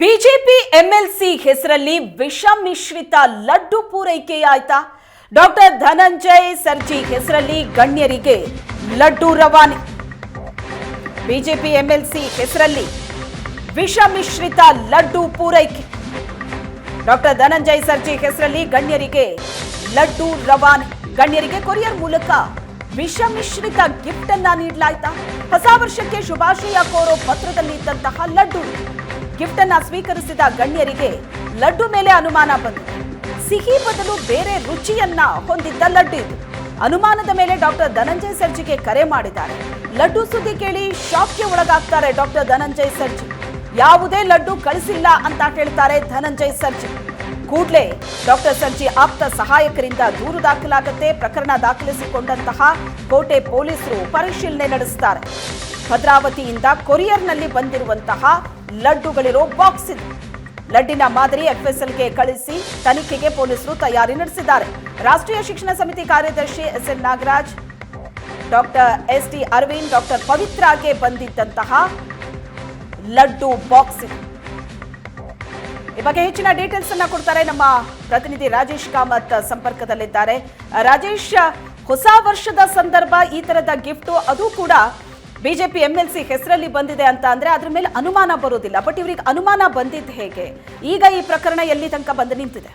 BJP MLC ಹೆಸರಲ್ಲಿ ವಿಷ ಮಿಶ್ರಿತ ಲಡ್ಡು ಪೂರೈಕೆಯಾಯ್ತಾ? ಡಾಕ್ಟರ್ ಧನಂಜಯ್ ಸರ್ಜಿ ಹೆಸರಲ್ಲಿ ಗಣ್ಯರಿಗೆ ಲಡ್ಡು ರವಾನೆ. ಬಿಜೆಪಿ ಎಂಎಲ್ಸಿ ಹೆಸರಲ್ಲಿ ವಿಷ ಮಿಶ್ರಿತ ಲಡ್ಡು ಪೂರೈಕೆ. ಡಾಕ್ಟರ್ ಧನಂಜಯ್ ಸರ್ಜಿ ಹೆಸರಲ್ಲಿ ಗಣ್ಯರಿಗೆ ಲಡ್ಡು ರವಾನೆ. ಗಣ್ಯರಿಗೆ ಕೊರಿಯರ್ ಮೂಲಕ ವಿಷ ಮಿಶ್ರಿತ ಗಿಫ್ಟ್ ಅನ್ನ ನೀಡಲಾಯ್ತಾ? ಹೊಸ ವರ್ಷಕ್ಕೆ ಶುಭಾಶಯ ಕೋರೋ ಪತ್ರದಲ್ಲಿ ಇದ್ದಂತಹ ಲಡ್ಡು. ಗಿಫ್ಟ್ ಅನ್ನ ಸ್ವೀಕರಿಸಿದ ಗಣ್ಯರಿಗೆ ಲಡ್ಡು ಮೇಲೆ ಅನುಮಾನ ಬಂತು ಸಿಹಿ ಬದಲು ಬೇರೆ ರುಚಿಯನ್ನ ಹೊಂದಿದ್ದ ಲಡ್ಡು ಇದು. ಅನುಮಾನದ ಮೇಲೆ ಡಾಕ್ಟರ್ ಧನಂಜಯ್ ಸರ್ಜಿಗೆ ಕರೆ ಮಾಡಿದ್ದಾರೆ. ಲಡ್ಡು ಸುದ್ದಿ ಕೇಳಿ ಶಾಕ್ಗೆ ಒಳಗಾಗ್ತಾರೆ ಡಾಕ್ಟರ್ ಧನಂಜಯ್ ಸರ್ಜಿ. ಯಾವುದೇ ಲಡ್ಡು ಕಳಿಸಿಲ್ಲ ಅಂತ ಹೇಳ್ತಾರೆ ಧನಂಜಯ್ ಸರ್ಜಿ. ಕೂಡಲೇ ಡಾಕ್ಟರ್ ಸರ್ಜಿ ಆಪ್ತ ಸಹಾಯಕರಿಂದ ದೂರು ದಾಖಲಾಗುತ್ತೆ, ಪ್ರಕರಣ ದಾಖಲಿಸಿಕೊಂಡಂತಹ ಕೋಟೆ ಪೊಲೀಸರು ಪರಿಶೀಲನೆ ನಡೆಸುತ್ತಾರೆ ಭದ್ರಾವತಿಯಿಂದ ಕೊರಿಯರ್ನಲ್ಲಿ ಬಂದಿರುವಂತಹ ಲಡ್ಡುಗಳಿರೋ ಬಾಕ್ಸ್ ಇದು. ಲಡ್ಡಿನ ಮಾದರಿ ಎಫ್ಎಸ್ಎಲ್ಗೆ ಕಳಿಸಿ ತನಿಖೆಗೆ ಪೊಲೀಸರು ತಯಾರಿ ನಡೆಸಿದ್ದಾರೆ. ರಾಷ್ಟ್ರೀಯ ಶಿಕ್ಷಣ ಸಮಿತಿ ಕಾರ್ಯದರ್ಶಿ S N Nagaraj, doctor S T Aravind, doctor ಪವಿತ್ರಾಗೆ ಬಂದಿದ್ದಂತಹ ಲಡ್ಡು ಬಾಕ್ಸ್ ಈ ಬಗ್ಗೆ ಹೆಚ್ಚಿನ ಡೀಟೇಲ್ಸ್ ಅನ್ನ ಕೊಡ್ತಾರೆ ನಮ್ಮ ಪ್ರತಿನಿಧಿ ರಾಜೇಶ್ ಕಾಮತ್ ಸಂಪರ್ಕದಲ್ಲಿದ್ದಾರೆ. ರಾಜೇಶ್, ಹೊಸ ವರ್ಷದ ಸಂದರ್ಭ ಈ ತರದ ಗಿಫ್ಟ್, ಅದು ಕೂಡ ಬಿಜೆಪಿ ಎಂಎಲ್ಸಿ ಹೆಸರಲ್ಲಿ ಬಂದಿದೆ ಅಂತ ಅಂದ್ರೆ ಅದ್ರ ಮೇಲೆ ಅನುಮಾನ ಬರೋದಿಲ್ಲ ಬಟ್ ಇವ್ರಿಗೆ ಅನುಮಾನ ಬಂದಿದ್ದು ಹೇಗೆ? ಈಗ ಈ ಪ್ರಕರಣ ಎಲ್ಲಿ ತನಕ ಬಂದು ನಿಂತಿದೆ?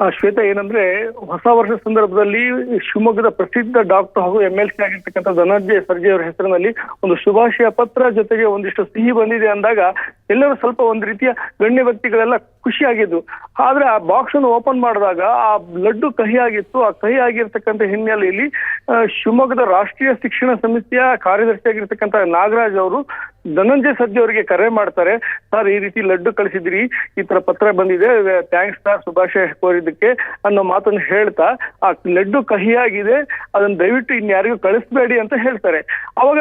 ಶ್ವೇತಾ, ಏನಂದ್ರೆ ಹೊಸ ವರ್ಷ ಸಂದರ್ಭದಲ್ಲಿ ಶಿವಮೊಗ್ಗದ ಪ್ರಸಿದ್ಧ ಡಾಕ್ಟರ್ ಹಾಗೂ ಎಂ ಎಲ್ ಸಿ ಆಗಿರ್ತಕ್ಕಂಥ ಧನಂಜಯ ಸರ್ಜೆ ಅವರ ಹೆಸರಿನಲ್ಲಿ ಒಂದು ಶುಭಾಶಯ ಪತ್ರ ಜೊತೆಗೆ ಒಂದಿಷ್ಟು ಸಿಹಿ ಬಂದಿದೆ ಅಂದಾಗ ಎಲ್ಲರೂ ಸ್ವಲ್ಪ ಒಂದು ರೀತಿಯ ಗಣ್ಯ ವ್ಯಕ್ತಿಗಳೆಲ್ಲ ಖುಷಿಯಾಗಿದ್ದು. ಆದ್ರೆ ಆ ಬಾಕ್ಸ್ ಅನ್ನು ಓಪನ್ ಮಾಡಿದಾಗ ಆ ಲಡ್ಡು ಕಹಿಯಾಗಿತ್ತು. ಆ ಕಹಿ ಆಗಿರ್ತಕ್ಕಂಥ ಹಿನ್ನೆಲೆಯಲ್ಲಿ ಶಿವಮೊಗ್ಗದ ರಾಷ್ಟ್ರೀಯ ಶಿಕ್ಷಣ ಸಮಿತಿಯ ಕಾರ್ಯದರ್ಶಿ ಆಗಿರ್ತಕ್ಕಂಥ ನಾಗರಾಜ್ ಅವರು ಧನಂಜಯ ಸದ್ಯ ಅವರಿಗೆ ಕರೆ ಮಾಡ್ತಾರೆ. ಸರ್, ಈ ರೀತಿ ಲಡ್ಡು ಕಳಿಸಿದ್ರಿ. ಈ ತರ ಪತ್ರ ಬಂದಿದೆ. ಥ್ಯಾಂಕ್ಸ್ ಸರ್ ಶುಭಾಶಯ ಕೋರಿದ್ದಕ್ಕೆ ಅನ್ನೋ ಮಾತನ್ನು ಹೇಳ್ತಾ, ಆ ಲಡ್ಡು ಕಹಿಯಾಗಿದೆ. ಅದನ್ನ ದಯವಿಟ್ಟು ಇನ್ಯಾರಿಗೂ ಕಳಿಸ್ಬೇಡಿ ಅಂತ ಹೇಳ್ತಾರೆ. ಅವಾಗ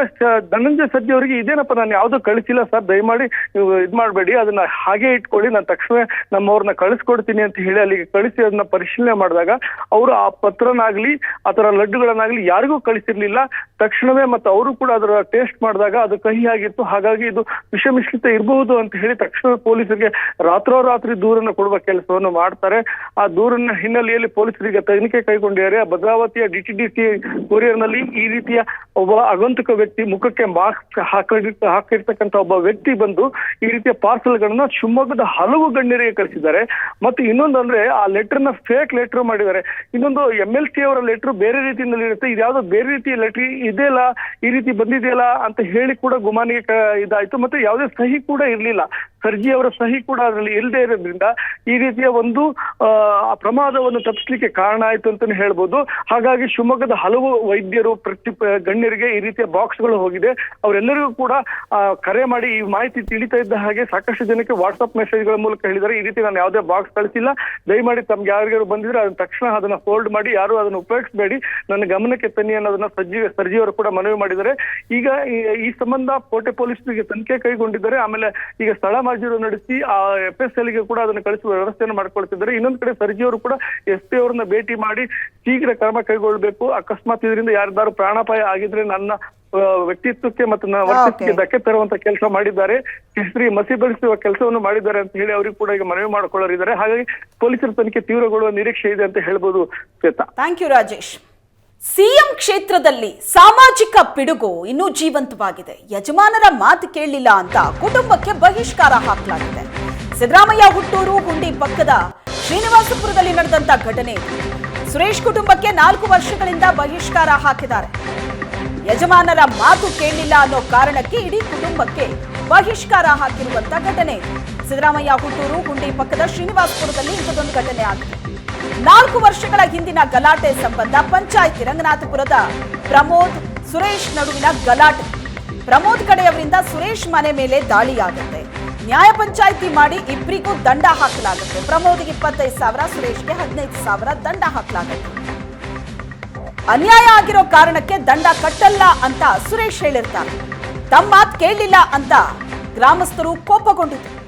ಧನಂಜಯ ಸದ್ಯ ಅವರಿಗೆ ಇದೇನಪ್ಪ, ನಾನು ಯಾವ್ದು ಕಳಿಸಿಲ್ಲ ಸರ್. ದಯಮಾಡಿ ನೀವು ಇದ್ ಮಾಡ್ಬೇಡಿ ಅದನ್ನ ಹಾಗೆ ಇಟ್ಕೊಳ್ಳಿ. ನಾನು ತಕ್ಷಣ ನಮ್ಮವ್ರನ್ನ ಕಳಿಸ್ಕೊಡ್ತೀನಿ ಅಂತ ಹೇಳಿ ಅಲ್ಲಿಗೆ ಕಳಿಸಿ ಅದನ್ನ ಪರಿಶೀಲನೆ ಮಾಡಿದಾಗ ಅವರು ಆ ಪತ್ರನಾಗ್ಲಿ ಅದರ ಲಡ್ಡುಗಳನ್ನಾಗ್ಲಿ ಯಾರಿಗೂ ಕಳಿಸಿರ್ಲಿಲ್ಲ. ತಕ್ಷಣವೇ ಮತ್ತೆ ಅವರು ಕೂಡ ಅದರ ಟೇಸ್ಟ್ ಮಾಡಿದಾಗ ಅದು ಕಹಿ ಆಗಿತ್ತು. ಹಾಗಾಗಿ ಇದು ವಿಷಮಿಶ್ರಿತ ಇರಬಹುದು ಅಂತ ಹೇಳಿ ತಕ್ಷಣ ಪೊಲೀಸರಿಗೆ ರಾತ್ರೋರಾತ್ರಿ ದೂರನ್ನ ಕೊಡುವ ಕೆಲಸವನ್ನು ಮಾಡ್ತಾರೆ. ಆ ದೂರನ್ನ ಹಿನ್ನೆಲೆಯಲ್ಲಿ ಪೊಲೀಸರಿಗೆ ತನಿಖೆ ಕೈಗೊಂಡಿದ್ದಾರೆ. ಭದ್ರಾವತಿಯ ಡಿ ಟಿ ಡಿ ಸಿ ಕೊರಿಯರ್ನಲ್ಲಿ ಈ ರೀತಿಯ ಒಬ್ಬ ಆಗಂತುಕ ವ್ಯಕ್ತಿ ಮುಖಕ್ಕೆ ಮಾಸ್ಕ್ ಹಾಕಿ ಹಾಕಿರ್ತಕ್ಕಂತ ಒಬ್ಬ ವ್ಯಕ್ತಿ ಬಂದು ಈ ರೀತಿಯ ಪಾರ್ಸಲ್ಗಳನ್ನ ಶಿವಮೊಗ್ಗದ ಹಲವು ಗಣ್ಯರಿಗೆ ಕಳಿಸಿದ್ದಾರೆ. ಮತ್ತೆ ಇನ್ನೊಂದು ಅಂದ್ರೆ ಆ ಲೆಟರ್ನ ಫೇಕ್ ಲೆಟರ್ ಮಾಡಿದ್ದಾರೆ. ಇನ್ನೊಂದು ಎಂ ಎಲ್ ಸಿ ಅವರ ಲೆಟರ್ ಬೇರೆ ರೀತಿಯಲ್ಲಿ ಇರುತ್ತೆ. ಇದ್ಯಾವುದೋ ಬೇರೆ ರೀತಿಯ ಲೆಟರ್ ಇದೆಯಲ್ಲ ಈ ರೀತಿ ಬಂದಿದೆಯಲ್ಲ ಅಂತ ಹೇಳಿ ಕೂಡ ಗುಮಾನಿಗೆ ಇದಾಯ್ತು. ಮತ್ತೆ ಯಾವುದೇ ಸಹಿ ಕೂಡ ಇರಲಿಲ್ಲ. ಸರ್ಜಿ ಅವರ ಸಹಿ ಕೂಡ ಅದರಲ್ಲಿ ಇಲ್ಲದೆ ಇರೋದ್ರಿಂದ ಈ ರೀತಿಯ ಒಂದು ಆ, ಪ್ರಮಾದವನ್ನು ತಪ್ಪಿಸ್ಲಿಕ್ಕೆ ಕಾರಣ ಆಯ್ತು ಅಂತಾನೆ ಹೇಳ್ಬೋದು. ಹಾಗಾಗಿ ಶಿವಮೊಗ್ಗದ ಹಲವು ವೈದ್ಯರು ಪ್ರತಿ ಗಣ್ಯರಿಗೆ ಈ ರೀತಿಯ ಬಾಕ್ಸ್ಗಳು ಹೋಗಿದೆ. ಅವರೆಲ್ಲರಿಗೂ ಕೂಡ ಕರೆ ಮಾಡಿ ಈ ಮಾಹಿತಿ ತಿಳಿತಾ ಇದ್ದ ಹಾಗೆ ಸಾಕಷ್ಟು ಜನಕ್ಕೆ ವಾಟ್ಸ್ಆಪ್ ಮೆಸೇಜ್ಗಳ ಮೂಲಕ ಹೇಳಿದ್ದಾರೆ ಈ ರೀತಿ ನಾನು ಯಾವುದೇ ಬಾಕ್ಸ್ ಕಳಿಸಿಲ್ಲ. ದಯಮಾಡಿ ತಮ್ಗೆ ಯಾರಿಗಾರು ಬಂದಿದ್ರೆ ಅದನ್ನ ತಕ್ಷಣ ಅದನ್ನ ಫೋಲ್ಡ್ ಮಾಡಿ ಯಾರು ಅದನ್ನ ಉಪಯೋಗಿಸಬೇಡಿ. ನನ್ನ ಗಮನಕ್ಕೆ ತನ್ನಿ ಅನ್ನೋದನ್ನ ಸರ್ಜಿ ಸರ್ಜಿ ಅವರು ಕೂಡ ಮನವಿ ಮಾಡಿದ್ದಾರೆ. ಈಗ ಈ ಸಂಬಂಧ ಕೋಟೆ ಪೊಲೀಸರಿಗೆ ತನಿಖೆ ಕೈಗೊಂಡಿದ್ದಾರೆ. ಆಮೇಲೆ ಈಗ ಸ್ಥಳ ನಡೆಸಿ ಆ ಎಫ್ ಎಸ್ ಎಲ್ಗೆ ಕೂಡ ಅದನ್ನು ಕಳಿಸುವ ವ್ಯವಸ್ಥೆಯನ್ನು ಮಾಡ್ಕೊಳ್ತಿದ್ದಾರೆ. ಇನ್ನೊಂದು ಕಡೆ ಸರ್ಜಿ ಅವರು ಕೂಡ ಎಸ್ ಪಿ ಅವರನ್ನ ಭೇಟಿ ಮಾಡಿ ಶೀಘ್ರ ಕ್ರಮ ಕೈಗೊಳ್ಳಬೇಕು ಅಕಸ್ಮಾತ್ ಇದರಿಂದ ಯಾರ್ದಾರು ಪ್ರಾಣಾಪಾಯ ಆಗಿದ್ರೆ ನನ್ನ ವ್ಯಕ್ತಿತ್ವಕ್ಕೆ ಮತ್ತು ನನ್ನ ವರ್ತಿತ್ವಕ್ಕೆ. ಧಕ್ಕೆ ತರುವಂತ ಕೆಲಸ ಮಾಡಿದ್ದಾರೆ. ಹಿಸ್ತ್ರಿ ಮಸಿ ಬೆಳೆಸುವ ಕೆಲಸವನ್ನು ಮಾಡಿದ್ದಾರೆ ಅಂತ ಹೇಳಿ ಅವರಿಗೆ ಕೂಡ ಈಗ ಮನವಿ ಮಾಡಿಕೊಳ್ಳರಿದ್ದಾರೆ. ಹಾಗಾಗಿ ಪೊಲೀಸರ ತನಿಖೆ ತೀವ್ರಗೊಳ್ಳುವ ನಿರೀಕ್ಷೆ ಇದೆ ಅಂತ ಹೇಳ್ಬೋದು Shweta. Thank you Rajesh CM ಕ್ಷೇತ್ರದಲ್ಲಿ ಸಾಮಾಜಿಕ ಪಿಡುಗು ಇನ್ನೂ ಜೀವಂತವಾಗಿದೆ. ಯಜಮಾನರ ಮಾತು ಕೇಳಲಿಲ್ಲ ಅಂತ ಕುಟುಂಬಕ್ಕೆ ಬಹಿಷ್ಕಾರ ಹಾಕಲಾಗಿದೆ. ಸಿದ್ದರಾಮಯ್ಯ ಹುಟ್ಟೂರು ಗುಂಡಿ ಪಕ್ಕದ ಶ್ರೀನಿವಾಸಪುರದಲ್ಲಿ ನಡೆದಂತ ಘಟನೆ. ಸುರೇಶ್ ಕುಟುಂಬಕ್ಕೆ ನಾಲ್ಕು ವರ್ಷಗಳಿಂದ ಬಹಿಷ್ಕಾರ ಹಾಕಿದ್ದಾರೆ. ಯಜಮಾನರ ಮಾತು ಕೇಳಲಿಲ್ಲ ಅನ್ನೋ ಕಾರಣಕ್ಕೆ ಇಡೀ ಕುಟುಂಬಕ್ಕೆ ಬಹಿಷ್ಕಾರ ಹಾಕಿರುವಂತ ಘಟನೆ. ಸಿದ್ದರಾಮಯ್ಯ ಹುಟ್ಟೂರು ಗುಂಡಿ ಪಕ್ಕದ ಶ್ರೀನಿವಾಸಪುರದಲ್ಲಿ ಇಂಥದೊಂದು ಘಟನೆ ಆಗಿದೆ. ನಾಲ್ಕು ವರ್ಷಗಳ ಹಿಂದಿನ ಗಲಾಟೆ ಸಂಬಂಧ ಪಂಚಾಯಿತಿ ರಂಗನಾಥಪುರದ ಪ್ರಮೋದ್ ಸುರೇಶ್ ನಡುವಿನ ಗಲಾಟೆ. ಪ್ರಮೋದ್ ಕಡೆಯವರಿಂದ ಸುರೇಶ್ ಮನೆ ಮೇಲೆ ದಾಳಿಯಾಗುತ್ತೆ. ನ್ಯಾಯ ಪಂಚಾಯಿತಿ ಮಾಡಿ ಇಬ್ಬರಿಗೂ ದಂಡ ಹಾಕಲಾಗುತ್ತೆ. ಪ್ರಮೋದ್ಗೆ ಇಪ್ಪತ್ತೈದು ಸಾವಿರ, ಸುರೇಶ್ಗೆ ಹದಿನೈದು ಸಾವಿರ ದಂಡ ಹಾಕಲಾಗುತ್ತೆ. ಅನ್ಯಾಯ ಆಗಿರೋ ಕಾರಣಕ್ಕೆ ದಂಡ ಕಟ್ಟಲ್ಲ ಅಂತ ಸುರೇಶ್ ಹೇಳಿರ್ತಾರೆ. ತಮ್ಮ ಮಾತು ಕೇಳಲಿಲ್ಲ ಅಂತ ಗ್ರಾಮಸ್ಥರು ಕೋಪಗೊಂಡಿದ್ದರು.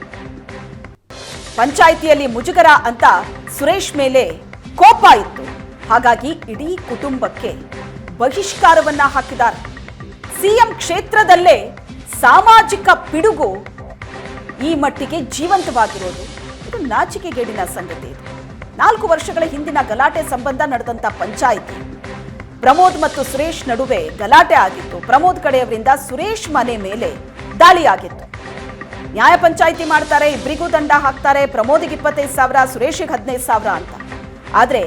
ಪಂಚಾಯಿತಿಯಲ್ಲಿ ಮುಜುಗರ ಅಂತ ಸುರೇಶ್ ಮೇಲೆ ಕೋಪ ಇತ್ತು. ಹಾಗಾಗಿ ಇಡೀ ಕುಟುಂಬಕ್ಕೆ ಬಹಿಷ್ಕಾರವನ್ನ ಹಾಕಿದ್ದಾರೆ. ಸಿಎಂ ಕ್ಷೇತ್ರದಲ್ಲೇ ಸಾಮಾಜಿಕ ಪಿಡುಗು ಈ ಮಟ್ಟಿಗೆ ಜೀವಂತವಾಗಿರೋದು. ಇದು ನಾಚಿಕೆಗೇಡಿನ ಸಂಗತಿ ಇದು. ನಾಲ್ಕು ವರ್ಷಗಳ ಹಿಂದಿನ ಗಲಾಟೆ ಸಂಬಂಧ ನಡೆದಂತ ಪಂಚಾಯಿತಿ. ಪ್ರಮೋದ್ ಮತ್ತು ಸುರೇಶ್ ನಡುವೆ ಗಲಾಟೆ ಆಗಿತ್ತು. ಪ್ರಮೋದ್ ಕಡೆಯವರಿಂದ ಸುರೇಶ್ ಮನೆ ಮೇಲೆ ದಾಳಿಯಾಗಿತ್ತು ನ್ಯಾಯ ಪಂಚಾಯಿತಿ ಮಾಡ್ತಾರೆ ಇಬ್ಬರಿಗೂ ದಂಡ ಹಾಕ್ತಾರೆ, ಪ್ರಮೋದಿಗೆ ಇಪ್ಪತ್ತೈದು ಸಾವಿರ, ಸುರೇಶಿಗೆ ಹದಿನೈದು ಸಾವಿರ ಅಂತ. ಆದ್ರೆ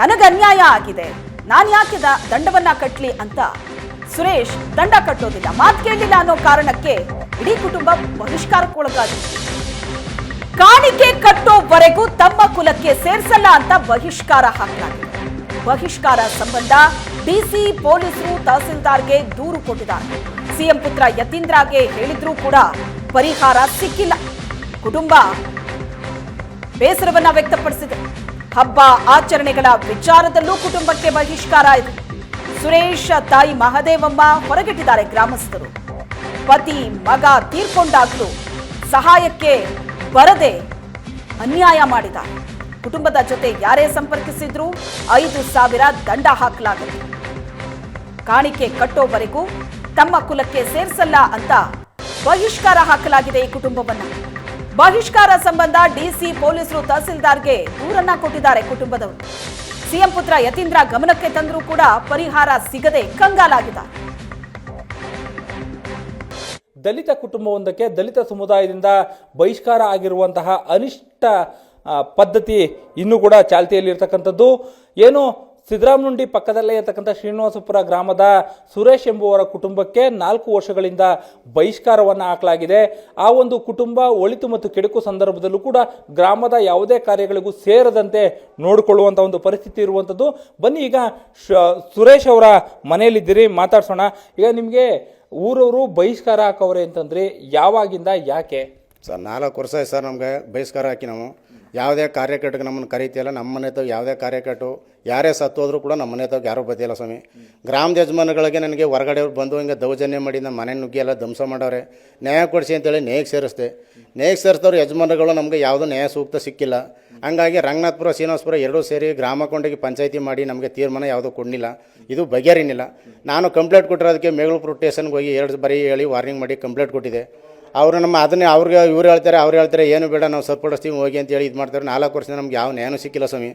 ತನಗೆ ಅನ್ಯಾಯ ಆಗಿದೆ. ನಾನು ಯಾಕೆ ದಂಡವನ್ನ ಕಟ್ಟಲಿ ಅಂತ ಸುರೇಶ್ ದಂಡ ಕಟ್ಟೋದಿಲ್ಲ. ಮಾತು ಕೇಳಲಿಲ್ಲ ಅನ್ನೋ ಕಾರಣಕ್ಕೆ ಇಡೀ ಕುಟುಂಬ ಬಹಿಷ್ಕಾರಕ್ಕೊಳಗಾಗಿದೆ. ಕಾಣಿಕೆ ಕಟ್ಟೋವರೆಗೂ ತಮ್ಮ ಕುಲಕ್ಕೆ ಸೇರಿಸಲ್ಲ ಅಂತ ಬಹಿಷ್ಕಾರ ಹಾಕಲಾಗಿದೆ. ಬಹಿಷ್ಕಾರ ಸಂಬಂಧ ಡಿಸಿ ಪೊಲೀಸರು ತಹಸೀಲ್ದಾರ್ಗೆ ದೂರು ಕೊಟ್ಟಿದ್ದಾರೆ. ಸಿಎಂ ಪುತ್ರ ಯತೀಂದ್ರಗೆ ಹೇಳಿದ್ರೂ ಕೂಡ ಪರಿಹಾರ ಸಿಕ್ಕಿಲ್ಲ. ಕುಟುಂಬ ಬೇಸರವನ್ನ ವ್ಯಕ್ತಪಡಿಸಿದೆ. ಹಬ್ಬ ಆಚರಣೆಗಳ ವಿಚಾರದಲ್ಲೂ ಕುಟುಂಬಕ್ಕೆ ಬಹಿಷ್ಕಾರ ಇದೆ. ಸುರೇಶ ತಾಯಿ ಮಹದೇವಮ್ಮ ಹೊರಗಿಟ್ಟಿದ್ದಾರೆ ಗ್ರಾಮಸ್ಥರು. ಪತಿ, ಮಗ ತೀರ್ಕೊಂಡಾಗಲೂ ಸಹಾಯಕ್ಕೆ ಬರದೆ ಅನ್ಯಾಯ ಮಾಡಿದ ಕುಟುಂಬದ ಜೊತೆ ಯಾರೇ ಸಂಪರ್ಕಿಸಿದ್ರೂ ಐದು ಸಾವಿರ ದಂಡ ಹಾಕಲಾಗುತ್ತೆ ಕಾಣಿಕೆ ಕಟ್ಟೋವರೆಗೂ ತಮ್ಮ ಕುಲಕ್ಕೆ ಸೇರಿಸಲ್ಲ ಅಂತ ಬಹಿಷ್ಕಾರ ಹಾಕಲಾಗಿದೆ ಈ ಕುಟುಂಬವನ್ನ. ಬಹಿಷ್ಕಾರ ಸಂಬಂಧ ಡಿಸಿ ಪೊಲೀಸರು ತಹಸೀಲ್ದಾರ್ಗೆ ದೂರನ್ನ ಕೊಟ್ಟಿದ್ದಾರೆ ಕುಟುಂಬದವರು. ಸಿಎಂ ಪುತ್ರ ಯತೀಂದ್ರ ಗಮನಕ್ಕೆ ತಂದರೂ ಕೂಡ ಪರಿಹಾರ ಸಿಗದೆ ಕಂಗಾಲಾಗಿದ್ದಾರೆ. ದಲಿತ ಕುಟುಂಬವೊಂದಕ್ಕೆ ದಲಿತ ಸಮುದಾಯದಿಂದ ಬಹಿಷ್ಕಾರ ಆಗಿರುವಂತಹ ಅನಿಷ್ಟ ಪದ್ಧತಿ ಇನ್ನೂ ಕೂಡ ಚಾಲ್ತಿಯಲ್ಲಿರ್ತಕ್ಕಂಥದ್ದು. ಏನು ಸಿದ್ದರಾಮನುಂಡಿ ಪಕ್ಕದಲ್ಲೇ ಇರತಕ್ಕಂಥ ಶ್ರೀನಿವಾಸಪುರ ಗ್ರಾಮದ ಸುರೇಶ್ ಎಂಬುವರ ಕುಟುಂಬಕ್ಕೆ ನಾಲ್ಕು ವರ್ಷಗಳಿಂದ ಬಹಿಷ್ಕಾರವನ್ನು ಹಾಕಲಾಗಿದೆ. ಆ ಒಂದು ಕುಟುಂಬ ಒಳಿತು ಮತ್ತು ಕೆಡುಕು ಸಂದರ್ಭದಲ್ಲೂ ಕೂಡ ಗ್ರಾಮದ ಯಾವುದೇ ಕಾರ್ಯಗಳಿಗೂ ಸೇರದಂತೆ ನೋಡಿಕೊಳ್ಳುವಂಥ ಒಂದು ಪರಿಸ್ಥಿತಿ ಇರುವಂಥದ್ದು. ಬನ್ನಿ ಈಗ ಸುರೇಶ್ ಅವರ ಮನೆಯಲ್ಲಿದ್ದೀರಿ, ಮಾತಾಡ್ಸೋಣ. ಈಗ ನಿಮಗೆ ಊರವರು ಬಹಿಷ್ಕಾರ ಹಾಕವ್ರೆ ಅಂತಂದ್ರೆ ಯಾವಾಗಿಂದ ಯಾಕೆ? ಸರ್, ನಾಲ್ಕು ವರ್ಷ ಸರ್ ನಮಗೆ ಬಹಿಷ್ಕಾರ ಹಾಕಿ ನಾವು. ಯಾವುದೇ ಕಾರ್ಯಕರ್ತಕ್ಕೆ ನಮ್ಮನ್ನು ಕರೀತಿಲ್ಲ ನಮ್ಮ ಮನೆ ತಾವು ಯಾವುದೇ ಕಾರ್ಯಕರ್ತರು, ಯಾರೇ ಸತ್ತು ಹೋದ್ರು ಕೂಡ ನಮ್ಮ ಮನೆ ತಾವು ಯಾರೂ ಬದಿಯಲ್ಲ ಸ್ವಾಮಿ. ಗ್ರಾಮದ ಯಜಮಾನಗಳಿಗೆ ನನಗೆ ಹೊರಗಡೆ ಬಂದು ಹಿಂಗೆ ದೌರ್ಜನ್ಯ ಮಾಡಿ ನಮ್ಮ ಮನೆ ನುಗ್ಗಿ ಎಲ್ಲ ಧ್ವಂಸ ಮಾಡವ್ರೆ. ನ್ಯಾಯ ಕೊಡಿಸಿ ಅಂತೇಳಿ ನ್ಯಾಯಕ್ಕೆ ಸೇರಿಸ್ದೆ. ನ್ಯಾಯಕ್ಕೆ ಸೇರಿಸಿದವ್ರು ಯಜಮಾನಗಳು ನಮಗೆ ಯಾವುದೂ ನ್ಯಾಯ ಸೂಕ್ತ ಸಿಕ್ಕಿಲ್ಲ. ಹಂಗಾಗಿ ರಂಗನಾಥಪುರ, ಶ್ರೀನಿವಾಸಪುರ ಎರಡೂ ಸೇರಿ ಗ್ರಾಮ ಕೊಂಡೋಗಿ ಪಂಚಾಯತಿ ಮಾಡಿ ನಮಗೆ ತೀರ್ಮಾನ ಯಾವುದೂ ಕೊಡಲಿಲ್ಲ. ಇದು ಬಗೆಹರಿನಿಲ್ಲ. ನಾನು ಕಂಪ್ಲೇಂಟ್ ಕೊಟ್ಟಿರೋದಕ್ಕೆ ಮೇಗಳೂರು ಸ್ಟೇಷನ್ಗೆ ಹೋಗಿ ಎರಡು ಬರೀ ಹೇಳಿ ವಾರ್ನಿಂಗ್ ಮಾಡಿ ಕಂಪ್ಲೇಂಟ್ ಕೊಟ್ಟಿದ್ದೆ. ಅವರು ನಮ್ಮ ಅದನ್ನೇ ಅವ್ರಿಗೆ ಇವ್ರು ಹೇಳ್ತಾರೆ, ಅವ್ರು ಹೇಳ್ತಾರೆ, ಏನು ಬೇಡ, ನಾವು ಸರಿಪಡಿಸ್ತೀವಿ ಹೋಗಿ ಅಂತ ಹೇಳಿ ಇದು ಮಾಡ್ತಾರೆ. ನಾಲ್ಕು ವರ್ಷದಿಂದ ನಮ್ಗೆ ಯಾವ ನ್ಯಾಯನೂ ಸಿಕ್ಕಿಲ್ಲ ಸ್ವಾಮಿ.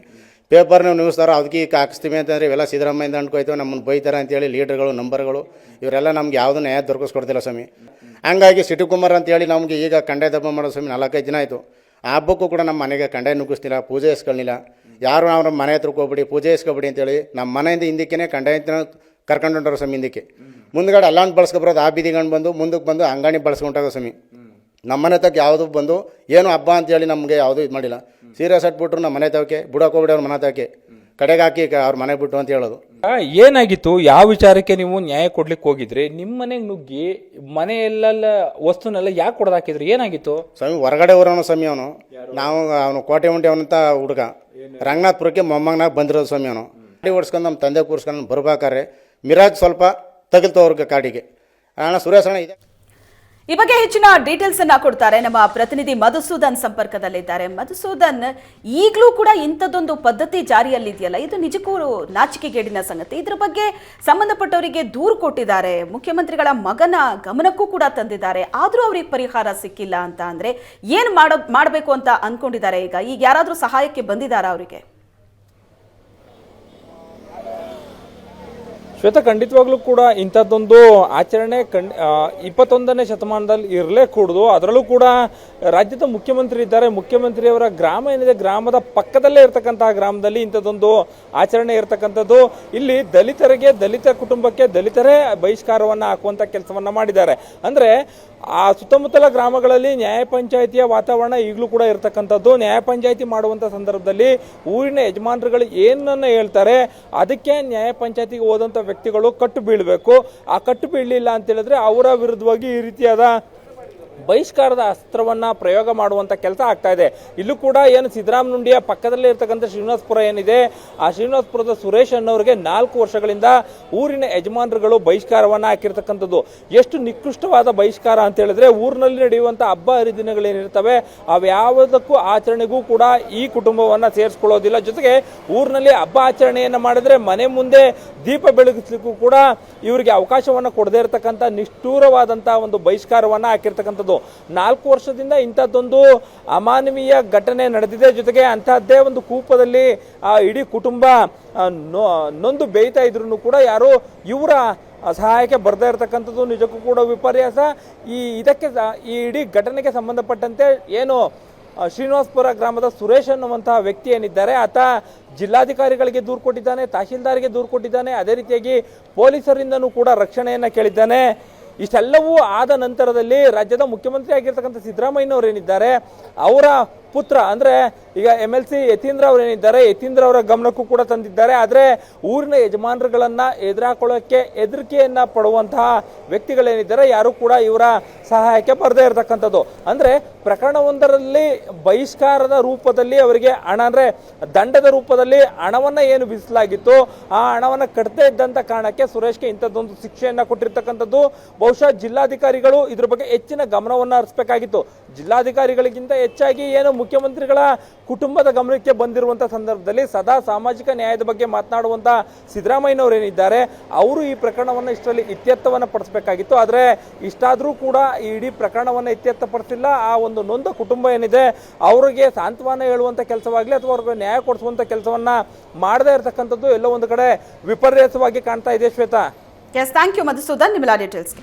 ಪೇಪರ್ನ ನ್ಯೂಸ್ದಾರ ಅದಕ್ಕೆ ಈಗ ಹಾಕಿಸ್ತೀವಿ ಅಂತಂದರೆ ಇವೆಲ್ಲ ಸಿದ್ದರಾಮಯ್ಯಿಂದ ಅಂದ್ಕೋಯ್ತೇವೆ ನಮ್ಮನ್ನು ಬೈತಾರೆ ಅಂತೇಳಿ ಲೀಡರ್ಗಳು ನಂಬರ್ಗಳು, ಇವರೆಲ್ಲ ನಮ್ಗೆ ಯಾವುದೂ ನ್ಯಾಯ ದೊರಕಿಸ್ಕೊಡ್ತಿಲ್ಲ ಸ್ವಾಮಿ. ಹಂಗಾಗಿ ಸಿಟಿಕುಮಾರ್ ಅಂತೇಳಿ ನಮಗೆ ಈಗ ಕಂಡೆ ದಬ್ಬ ಮಾಡೋ ಸ್ವಾಮಿ ನಾಲ್ಕೈದು ದಿನ ಆಯಿತು. ಆ ಹಬ್ಬಕ್ಕೂ ಕೂಡ ನಮ್ಮ ಮನೆಗೆ ಕಂಡೆ ನುಗ್ಗಿಸ್ತಿಲ್ಲ, ಪೂಜೆ ಇಸ್ಕೊಳ್ಳಿಲ್ಲ ಯಾರು ಅವ್ರ ಮನೆ ಹತ್ರಕ್ಕೆ ಹೋಗ್ಬಿಡಿ, ಪೂಜೆ ಇಸ್ಕೊಬಿಡಿ ಅಂತೇಳಿ ನಮ್ಮ ಮನೆಯಿಂದ ಹಿಂದಕ್ಕೇ ಕಂಡೆ ಕರ್ಕೊಂಡು ಹೊಂಟವ್ರು ಸ್ವಾಮಿ ಹಿಂದಕ್ಕೆ. ಮುಂದ್ಗಡೆ ಅಲ್ಲಾಂಡ್ ಬಳಸ್ಕೊಬರೋದು ಆ ಬೀದಿಗಂಡು ಬಂದು ಮುಂದಕ್ಕೆ ಬಂದು ಅಂಗಾಣಿ ಬಳಸ್ಕೊಂಡಾಗ ಸ್ವಾಮಿ. ನಮ್ಮ ಮನೆ ತಕ್ಕ ಯಾವುದು ಬಂದು ಏನು ಹಬ್ಬ ಅಂತೇಳಿ ನಮಗೆ ಯಾವುದೂ ಇದು ಮಾಡಿಲ್ಲ. ಸೀರಿಯಸ್ ಹಟ್ಬಿಟ್ರು ನಮ್ಮ ಮನೆ ತವಕ್ಕೆ ಬಿಡೋಕೆ ಹೋಗ್ಬಿಡಿ ಅವ್ರ ಮನೆ ತವಕ್ಕೆ ಕಡೆಗೆ ಹಾಕಿ ಅವ್ರ ಮನೆ ಬಿಟ್ಟು ಅಂತ ಹೇಳೋದು. ಏನಾಗಿತ್ತು? ಯಾವ ವಿಚಾರಕ್ಕೆ ನೀವು ನ್ಯಾಯ ಕೊಡ್ಲಿಕ್ಕೆ ಹೋಗಿದ್ರಿ? ನಿಮ್ಮ ಮನೆಗೆ ನುಗ್ಗಿ ಮನೆಯಲ್ಲೆಲ್ಲ ವಸ್ತುನೆಲ್ಲ ಯಾಕೆ ಕೊಡದಾಕಿದ್ರಿ ಏನಾಗಿತ್ತು? ಸ್ವಾಮಿ ಹೊರಗಡೆ ಊರವನು ಸ್ವಾಮಿ ಅವನು. ನಾವು ಅವನು ಕೋಟೆ ಉಂಟೆ ಅವನಂತ ಹುಡುಗ. ರಂಗನಾಥ್ಪುರಕ್ಕೆ ಮೊಮ್ಮಗನಾಗ ಬಂದಿರೋದು ಸ್ವಾಮಿ ಅವನು. ಗಾಡಿ ಓಡಿಸ್ಕೊಂಡು ನಮ್ಮ ತಂದೆ ಕೂರಿಸ್ಕೊಂಡು ಬರ್ಬೇಕಾರೆ. ಮಿರಾಜ್ ಸ್ವಲ್ಪ ತಗಲ್ತು ಅವ್ರಿಗೆ ಕಾಡಿಗೆ. ಅಣ್ಣ, ಸುರೇಶ್ ಅಣ್ಣ ಇದೆ. ಈ ಬಗ್ಗೆ ಹೆಚ್ಚಿನ ಡೀಟೇಲ್ಸ್ ಅನ್ನ ಕೊಡ್ತಾರೆ ನಮ್ಮ ಪ್ರತಿನಿಧಿ ಮಧುಸೂದನ್ ಸಂಪರ್ಕದಲ್ಲಿದ್ದಾರೆ. ಮಧುಸೂದನ್, ಈಗಲೂ ಕೂಡ ಇಂಥದ್ದೊಂದು ಪದ್ಧತಿ ಜಾರಿಯಲ್ಲಿದೆಯಲ್ಲ? ಇದು ನಿಜಕ್ಕೂ ನಾಚಿಕೆಗೇಡಿನ ಸಂಗತಿ. ಇದ್ರ ಬಗ್ಗೆ ಸಂಬಂಧಪಟ್ಟವರಿಗೆ ದೂರು ಕೊಟ್ಟಿದ್ದಾರೆ. ಮುಖ್ಯಮಂತ್ರಿಗಳ ಮಗನ ಗಮನಕ್ಕೂ ಕೂಡ ತಂದಿದ್ದಾರೆ. ಆದರೂ ಅವ್ರಿಗೆ ಪರಿಹಾರ ಸಿಕ್ಕಿಲ್ಲ ಅಂತ ಅಂದ್ರೆ ಏನ್ ಮಾಡೋ, ಮಾಡಬೇಕು ಅಂತ ಅನ್ಕೊಂಡಿದ್ದಾರೆ ಈಗ? ಈಗ ಯಾರಾದ್ರೂ ಸಹಾಯಕ್ಕೆ ಬಂದಿದ್ದಾರಾ ಅವರಿಗೆ? ಶ್ವೇತ, ಖಂಡಿತವಾಗ್ಲೂ ಕೂಡ ಇಂಥದ್ದೊಂದು ಆಚರಣೆ ಖಂಡ್ ಇಪ್ಪತ್ತೊಂದನೇ ಶತಮಾನದಲ್ಲಿ ಇರಲೇ ಕೂಡುದು. ಅದರಲ್ಲೂ ಕೂಡ ರಾಜ್ಯದ ಮುಖ್ಯಮಂತ್ರಿ ಇದ್ದಾರೆ. ಮುಖ್ಯಮಂತ್ರಿಯವರ ಗ್ರಾಮ ಏನಿದೆ, ಗ್ರಾಮದ ಪಕ್ಕದಲ್ಲೇ ಇರತಕ್ಕಂತಹ ಗ್ರಾಮದಲ್ಲಿ ಇಂಥದ್ದೊಂದು ಆಚರಣೆ ಇರತಕ್ಕಂಥದ್ದು. ಇಲ್ಲಿ ದಲಿತರಿಗೆ, ದಲಿತ ಕುಟುಂಬಕ್ಕೆ ದಲಿತರೇ ಬಹಿಷ್ಕಾರವನ್ನು ಹಾಕುವಂಥ ಕೆಲಸವನ್ನ ಮಾಡಿದ್ದಾರೆ. ಅಂದ್ರೆ ಆ ಸುತ್ತಮುತ್ತಲ ಗ್ರಾಮಗಳಲ್ಲಿ ನ್ಯಾಯ ಪಂಚಾಯಿತಿಯ ವಾತಾವರಣ ಈಗಲೂ ಕೂಡ ಇರತಕ್ಕಂಥದ್ದು. ನ್ಯಾಯ ಪಂಚಾಯಿತಿ ಮಾಡುವಂಥ ಸಂದರ್ಭದಲ್ಲಿ ಊರಿನ ಯಜಮಾನರುಗಳು ಏನನ್ನ ಹೇಳ್ತಾರೆ, ಅದಕ್ಕೆ ನ್ಯಾಯ ಪಂಚಾಯಿತಿಗೆ ಹೋದಂಥ ವ್ಯಕ್ತಿಗಳು ಕಟ್ಟು ಬೀಳಬೇಕು. ಆ ಕಟ್ಟು ಬೀಳಲಿಲ್ಲ ಅಂತ ಹೇಳಿದ್ರೆ ಅವರ ವಿರುದ್ಧವಾಗಿ ಈ ರೀತಿಯಾದ ಬಹಿಷ್ಕಾರದ ಅಸ್ತ್ರವನ್ನ ಪ್ರಯೋಗ ಮಾಡುವಂತ ಕೆಲಸ ಆಗ್ತಾ ಇದೆ. ಇಲ್ಲೂ ಕೂಡ ಏನು ಸಿದ್ದರಾಮನುಂಡಿಯ ಪಕ್ಕದಲ್ಲೇ ಇರ್ತಕ್ಕಂಥ ಶ್ರೀನಿವಾಸಪುರ ಏನಿದೆ, ಆ ಶ್ರೀನಿವಾಸ್ಪುರದ ಸುರೇಶ್ ಅನ್ನೋರಿಗೆ ನಾಲ್ಕು ವರ್ಷಗಳಿಂದ ಊರಿನ ಯಜಮಾನರುಗಳು ಬಹಿಷ್ಕಾರವನ್ನು ಹಾಕಿರ್ತಕ್ಕಂಥದ್ದು. ಎಷ್ಟು ನಿಕೃಷ್ಟವಾದ ಬಹಿಷ್ಕಾರ ಅಂತ ಹೇಳಿದ್ರೆ ಊರಿನಲ್ಲಿ ನಡೆಯುವಂಥ ಹಬ್ಬ ಹರಿದಿನಗಳೇನಿರ್ತವೆ, ಅವ್ಯಾವುದಕ್ಕೂ ಆಚರಣೆಗೂ ಕೂಡ ಈ ಕುಟುಂಬವನ್ನ ಸೇರಿಸ್ಕೊಳ್ಳೋದಿಲ್ಲ. ಜೊತೆಗೆ ಊರಿನಲ್ಲಿ ಹಬ್ಬ ಆಚರಣೆಯನ್ನು ಮಾಡಿದ್ರೆ ಮನೆ ಮುಂದೆ ದೀಪ ಬೆಳಗಿಸ್ಲಿಕ್ಕೂ ಕೂಡ ಇವರಿಗೆ ಅವಕಾಶವನ್ನ ಕೊಡದೇ ಇರತಕ್ಕಂಥ ನಿಷ್ಠೂರವಾದಂಥ ಒಂದು ಬಹಿಷ್ಕಾರವನ್ನು ಹಾಕಿರ್ತಕ್ಕಂಥದ್ದು. ಇರ್ತಕ್ಕಂಥದ್ದು ನಾಲ್ಕು ವರ್ಷದಿಂದ ಇಂಥದ್ದೊಂದು ಅಮಾನವೀಯ ಘಟನೆ ನಡೆದಿದೆ. ಜೊತೆಗೆ ಅಂತಹದ್ದೇ ಒಂದು ಕೂಪದಲ್ಲಿ, ಆ, ಇಡೀ ಕುಟುಂಬ ನೊಂದು ಬೇಯ್ತಾ ಇದ್ರು ಕೂಡ ಯಾರು ಇವರ ಸಹಾಯಕ್ಕೆ ಬರ್ತಾ ಇರತಕ್ಕಂಥದ್ದು ನಿಜಕ್ಕೂ ಕೂಡ ವಿಪರ್ಯಾಸ. ಈ ಇದಕ್ಕೆ ಈ ಇಡೀ ಘಟನೆಗೆ ಸಂಬಂಧಪಟ್ಟಂತೆ ಏನು ಶ್ರೀನಿವಾಸಪುರ ಗ್ರಾಮದ ಸುರೇಶ್ ಅನ್ನುವಂತಹ ವ್ಯಕ್ತಿ ಏನಿದ್ದಾರೆ, ಆತ ಜಿಲ್ಲಾಧಿಕಾರಿಗಳಿಗೆ ದೂರು ಕೊಟ್ಟಿದ್ದಾನೆ, ತಹಶೀಲ್ದಾರ್ಗೆ ದೂರು ಕೊಟ್ಟಿದ್ದಾನೆ. ಅದೇ ರೀತಿಯಾಗಿ ಪೊಲೀಸರಿಂದನೂ ಕೂಡ ರಕ್ಷಣೆಯನ್ನ ಕೇಳಿದ್ದಾನೆ. ಇಷ್ಟೆಲ್ಲವೂ ಆದ ನಂತರದಲ್ಲಿ ರಾಜ್ಯದ ಮುಖ್ಯಮಂತ್ರಿ ಆಗಿರ್ತಕ್ಕಂಥ ಸಿದ್ದರಾಮಯ್ಯನವರು ಏನಿದ್ದಾರೆ ಅವರ ಪುತ್ರ. ಅಂದ್ರೆ ಈಗ ಎಂ ಎಲ್ ಸಿ ಯತೀಂದ್ರ ಅವರು ಏನಿದ್ದಾರೆ ಯತೀಂದ್ರ ಅವರ ಗಮನಕ್ಕೂ ಕೂಡ ತಂದಿದ್ದಾರೆ. ಆದರೆ ಊರಿನ ಯಜಮಾನರುಗಳನ್ನ ಎದುರಾಕೊಳ್ಳೋಕ್ಕೆ ಹೆದರಿಕೆಯನ್ನ ಪಡುವಂತಹ ವ್ಯಕ್ತಿಗಳೇನಿದ್ದಾರೆ, ಯಾರು ಕೂಡ ಇವರ ಸಹಾಯಕ್ಕೆ ಬರದೇ ಇರತಕ್ಕಂಥದ್ದು. ಅಂದ್ರೆ ಪ್ರಕರಣವೊಂದರಲ್ಲಿ ಬಹಿಷ್ಕಾರದ ರೂಪದಲ್ಲಿ ಅವರಿಗೆ ಹಣ, ಅಂದ್ರೆ ದಂಡದ ರೂಪದಲ್ಲಿ ಹಣವನ್ನು ಏನು ವಿಧಿಸಲಾಗಿತ್ತು, ಆ ಹಣವನ್ನು ಕಟ್ಟದೇ ಇದ್ದಂತ ಕಾರಣಕ್ಕೆ ಸುರೇಶ್ಗೆ ಇಂಥದ್ದೊಂದು ಶಿಕ್ಷೆಯನ್ನ ಕೊಟ್ಟಿರ್ತಕ್ಕಂಥದ್ದು. ಬಹುಶಃ ಜಿಲ್ಲಾಧಿಕಾರಿಗಳು ಇದ್ರ ಬಗ್ಗೆ ಹೆಚ್ಚಿನ ಗಮನವನ್ನು ಹರಿಸಬೇಕಾಗಿತ್ತು. ಜಿಲ್ಲಾಧಿಕಾರಿಗಳಿಗಿಂತ ಹೆಚ್ಚಾಗಿ ಏನು ಮುಖ್ಯಮಂತ್ರಿಗಳ ಕುಟುಂಬದ ಗಮನಕ್ಕೆ ಬಂದಿರುವಂತ ಸಂದರ್ಭದಲ್ಲಿ ಸದಾ ಸಾಮಾಜಿಕ ನ್ಯಾಯದ ಬಗ್ಗೆ ಮಾತನಾಡುವಂತ ಸಿದ್ದರಾಮಯ್ಯನವರೇನಿದ್ದಾರೆ, ಅವರು ಈ ಪ್ರಕರಣವನ್ನು ಇಷ್ಟರಲ್ಲಿ ಇತ್ಯರ್ಥವನ್ನು ಪಡಿಸಬೇಕಾಗಿತ್ತು. ಆದರೆ ಇಷ್ಟಾದರೂ ಕೂಡ ಈ ಇಡೀ ಪ್ರಕರಣವನ್ನು ಇತ್ಯರ್ಥಪಡಿಸಿಲ್ಲ. ಆ ಒಂದು ನೊಂದ ಕುಟುಂಬ ಏನಿದೆ, ಅವರಿಗೆ ಸಾಂತ್ವನ ಹೇಳುವಂತ ಕೆಲಸವಾಗಲಿ ಅಥವಾ ಅವ್ರಿಗೆ ನ್ಯಾಯ ಕೊಡಿಸುವಂತ ಕೆಲಸವನ್ನ ಮಾಡದೇ ಇರತಕ್ಕಂಥದ್ದು ಎಲ್ಲೋ ಒಂದು ಕಡೆ ವಿಪರ್ಯಾಸವಾಗಿ ಕಾಣ್ತಾ ಇದೆ Shweta. Yes thank you Madhusudan ನಿಮ್ಮೆಲ್ಲ ಡೀಟೇಲ್ಸ್ಗೆ